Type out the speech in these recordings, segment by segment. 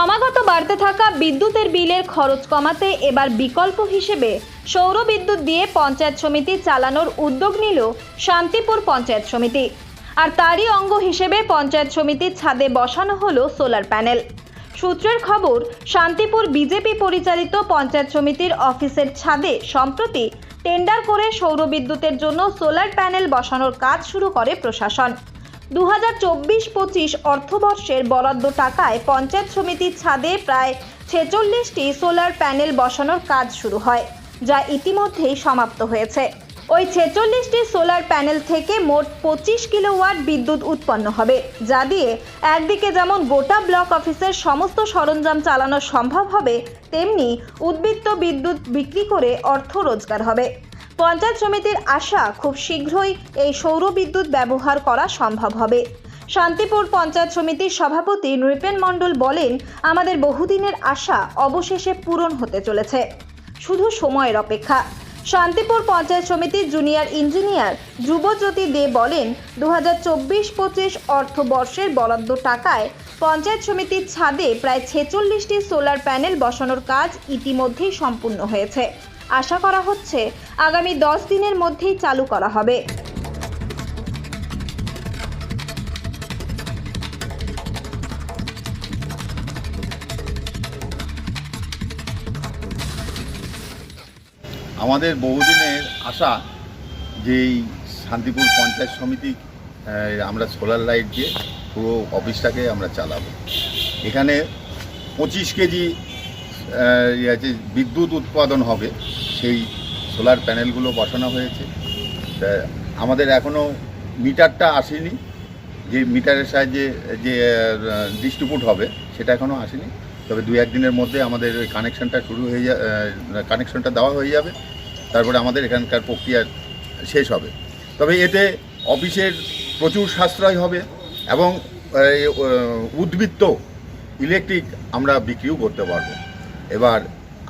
ক্রমাগত বাড়তে থাকা বিদ্যুতের বিলের খরচ কমাতে এবার বিকল্প হিসেবে সৌর বিদ্যুৎ দিয়ে পঞ্চায়েত সমিতি চালানোর উদ্যোগ নিল শান্তিপুর পঞ্চায়েত সমিতি। আর তারই অঙ্গ হিসেবে পঞ্চায়েত সমিতির ছাদে বসানো হলো সোলার প্যানেল। সূত্রের খবর, শান্তিপুর বিজেপি পরিচালিত পঞ্চায়েত সমিতির অফিসের ছাদে সম্প্রতি টেন্ডার করে সৌর বিদ্যুতের জন্য সোলার প্যানেল বসানোর কাজ শুরু করে প্রশাসন। দু হাজার চব্বিশ পঁচিশ অর্থবর্ষের বরাদ্দ টাকায় পঞ্চায়েত সমিতির ছাদে প্রায় ছেচল্লিশটি সোলার প্যানেল বসানোর কাজ শুরু হয়, যা ইতিমধ্যেই সমাপ্ত হয়েছে। ওই ছেচল্লিশটি সোলার প্যানেল থেকে মোট পঁচিশ কিলোওয়াট বিদ্যুৎ উৎপন্ন হবে, যা দিয়ে একদিকে যেমন গোটা ব্লক অফিসের সমস্ত সরঞ্জাম চালানো সম্ভব হবে, তেমনি উদ্বৃত্ত বিদ্যুৎ বিক্রি করে অর্থ রোজগার হবে। পঞ্চায়েত সমিতির আশা খুব শীঘ্রই এই সৌর বিদ্যুৎ ব্যবহার করা সম্ভব হবে। শান্তিপুর পঞ্চায়েত সমিতির সভাপতি নৃপেন মণ্ডল বলেন, আমাদের বহুদিনের আশা অবশেষে পূরণ হতে চলেছে। শুধু সময়ের অপেক্ষা। শান্তিপুর পঞ্চায়েত সমিতির জুনিয়র ইঞ্জিনিয়ার ধ্রুবজ্যোতি দে বলেন দু হাজার চব্বিশ পঁচিশ অর্থবর্ষের বরাদ্দ টাকায় পঞ্চায়েত সমিতির ছাদে প্রায় ছেচল্লিশটি সোলার প্যানেল বসানোর কাজ ইতিমধ্যেই সম্পূর্ণ হয়েছে। আশা করা হচ্ছে আগামী দশ দিনের মধ্যেই চালু করা হবে। আমাদের বহুদিনের আশা যে এই শান্তিপুর পঞ্চায়েত সমিতি আমরা সোলার লাইট দিয়ে পুরো অফিসটাকে আমরা চালাবো। এখানে পঁচিশ কেজি আছে, বিদ্যুৎ উৎপাদন হবে সেই সোলার প্যানেলগুলো বসানো হয়েছে। আমাদের এখনও মিটারটা আসেনি। যে মিটারের সাহায্যে যে ডিস্ট্রিবিউট হবে সেটা এখনও আসেনি। তবে দু একদিনের মধ্যে আমাদের ওই কানেকশানটা শুরু হয়ে যা কানেকশানটা দেওয়া হয়ে যাবে। তারপরে আমাদের এখানকার প্রক্রিয়া শেষ হবে। তবে এতে অফিসের প্রচুর সাশ্রয় হবে এবং উদ্বৃত্ত ইলেকট্রিক আমরা বিক্রিও করতে পারব। এবার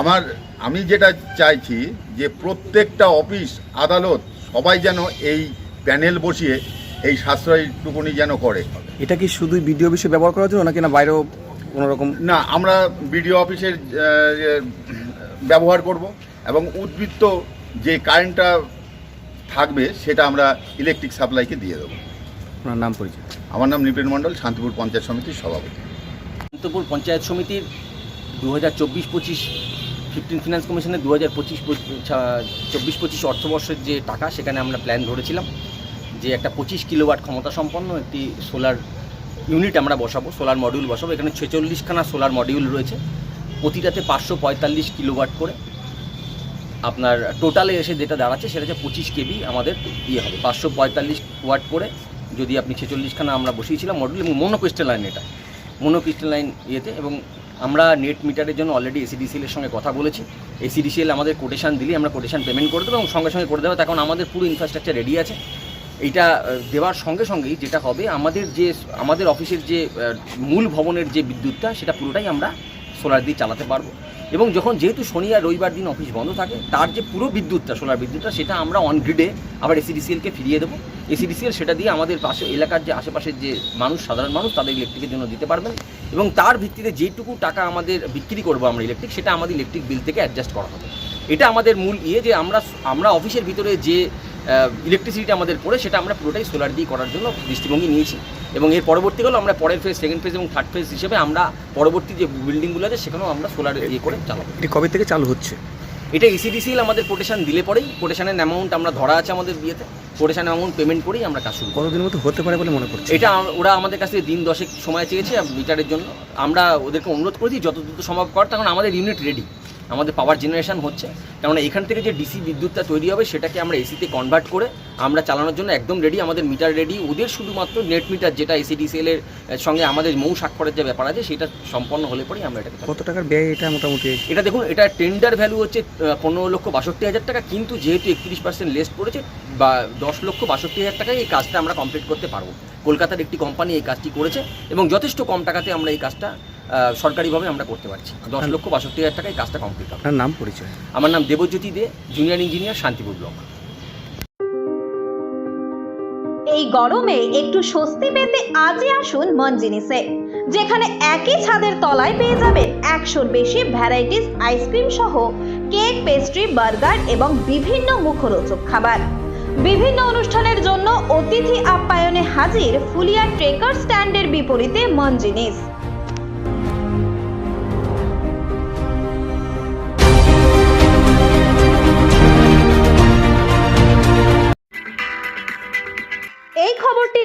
আমার আমি যেটা চাইছি যে প্রত্যেকটা অফিস আদালত সবাই যেন এই প্যানেল বসিয়ে এই সাশ্রয়টুকুনি যেন করে। এটা কি শুধু ভিডিও অফিসে ব্যবহার করার জন্য নাকি না বাইরেও কোনো রকম? না আমরা বিডিও অফিসের ব্যবহার করব এবং উদ্বৃত্ত যে কারেন্টটা থাকবে সেটা আমরা ইলেকট্রিক সাপ্লাইকে দিয়ে দেবো। আপনার নাম পরিচয়। আমার নাম নৃপেন মণ্ডল শান্তিপুর পঞ্চায়েত সমিতির সভাপতি। শান্তপুর পঞ্চায়েত সমিতির দু হাজার চব্বিশ পঁচিশ ফিফটিন ফিনান্স কমিশনের দু হাজার পঁচিশ চব্বিশ পঁচিশ অর্থবর্ষের যে টাকা, সেখানে আমরা প্ল্যান ধরেছিলাম যে একটা পঁচিশ কিলোওয়াট ক্ষমতা সম্পন্ন একটি সোলার ইউনিট আমরা বসাবো সোলার মডিউল বসাবো। এখানে ছেচল্লিশখানা সোলার মডিউল রয়েছে। প্রতিটাতে পাঁচশো পঁয়তাল্লিশ কিলোওয়াট করে আপনার টোটালে এসে যেটা দাঁড়াচ্ছে, সেটা হচ্ছে পঁচিশ কেবি আমাদের ইয়ে হবে। পাঁচশো পঁয়তাল্লিশ ওয়াট করে যদি আপনি ছেচল্লিশখানা আমরা বসিয়েছিলাম মডিউল এবং মোনো লাইন এটা। মোনো লাইন ইয়েতে, এবং আমরা নেট মিটারের জন্য অলরেডি এসিডিসিএলের সঙ্গে কথা বলেছি। এসিডিসিএল আমাদের কোটেশান দিলে আমরা কোটেশান পেমেন্ট করে দেবো এবং সঙ্গে সঙ্গে করে দেবো। তখন আমাদের পুরো ইনফ্রাস্ট্রাকচার রেডি আছে। এইটা দেওয়ার সঙ্গে সঙ্গেই যেটা হবে, আমাদের যে, আমাদের অফিসের যে মূল ভবনের যে বিদ্যুৎটা, সেটা পুরোটাই আমরা সোলার দিয়ে চালাতে পারব। এবং যখন যেহেতু শনি আর রবিবার দিন অফিস বন্ধ থাকে, তার যে পুরো বিদ্যুৎটা, সোলার বিদ্যুৎটা, সেটা আমরা অন গ্রিডে আবার এসিডিসিএলকে ফিরিয়ে দেবো। এসিডিসিএল সেটা দিয়ে আমাদের পাশে, এলাকার যে আশেপাশের যে মানুষ, সাধারণ মানুষ, তাদের ইলেকট্রিকের জন্য দিতে পারবেন। এবং তার ভিত্তিতে যেটুকু টাকা আমাদের বিক্রি করব আমরা ইলেকট্রিক সেটা আমাদের ইলেকট্রিক বিল থেকে অ্যাডজাস্ট করা হবে। এটা আমাদের মূল ইয়ে যে আমরা আমরা অফিসের ভিতরে যে ইলেকট্রিসিটি আমাদের পড়ে সেটা আমরা পুরোটাই সোলার দিয়ে করার জন্য দৃষ্টিভঙ্গি নিয়েছি। এবং এর পরবর্তীকালে আমরা পরের ফেজ সেকেন্ড ফেজ এবং থার্ড ফেজ হিসেবে আমরা পরবর্তী যে বিল্ডিংগুলো আছে সেখানেও আমরা সোলার ইয়ে করে চালাবো। এটি কবে থেকে চালু হচ্ছে? এটা এসিডিসিএল আমাদের কোটেশন দিলে পরেই কোটেশনের অ্যামাউন্ট আমরা ধরা আছে আমাদের বিয়েতে কোটেশন অ্যামাউন্ট পেমেন্ট করেই আমরা কাজ শুরু কতদিনের মধ্যে হতে পারে বলে মনে করছে এটা ওরা আমাদের কাছ থেকে দিন দশেক সময় চেয়েছে মিটারের জন্য। আমরা ওদেরকে অনুরোধ করেছি যত দ্রুত সম্ভব কর তখন আমাদের ইউনিট রেডি আমাদের পাওয়ার জেনারেশান হচ্ছে। কেননা এখান থেকে যে ডিসি বিদ্যুৎটা তৈরি হবে সেটাকে আমরা এসিতে কনভার্ট করে আমরা চালানোর জন্য একদম রেডি আমাদের মিটার রেডি ওদের শুধুমাত্র নেট মিটার যেটা এসিডিসিএল এর সঙ্গে আমাদের মৌ স্বাক্ষরের যে ব্যাপার আছে সেটা সম্পন্ন হলে পরেই আমরা এটাকে কত টাকার ব্যয় এটা মোটামুটি? এটা দেখুন এটা টেন্ডার ভ্যালু হচ্ছে পনেরো লক্ষ বাষট্টি হাজার টাকা কিন্তু যেহেতু একত্রিশ পার্সেন্ট লেস পড়েছে বা দশ লক্ষ বাষট্টি হাজার টাকায় এই কাজটা আমরা কমপ্লিট করতে পারব। কলকাতার একটি কোম্পানি এই কাজটি করেছে এবং যথেষ্ট কম টাকাতে আমরা এই কাজটা সরকারিভাবে আমরা করতে পারছি। দশ লক্ষ বাষট্টি হাজার টাকায় কাজটা কমপ্লিট হবে। আপনার নাম পরিচয়? আমার নাম Debjyoti De junior engineer Shantipur block. এই গরমে একটু স্বস্তি পেতে আজই আসুন মঞ্জিনিসে যেখানে একই ছাদের তলায় পেয়ে যাবেন একশোর বেশি ভ্যারাইটিস আইসক্রিম সহ কেক পেস্ট্রি বার্গার এবং বিভিন্ন মুখরোচক খাবার। বিভিন্ন অনুষ্ঠানের জন্য অতিথি আপ্যায়নে হাজির ফুলিয়া ট্রেকার স্ট্যান্ডের বিপরীতে মঞ্জিনিস। এই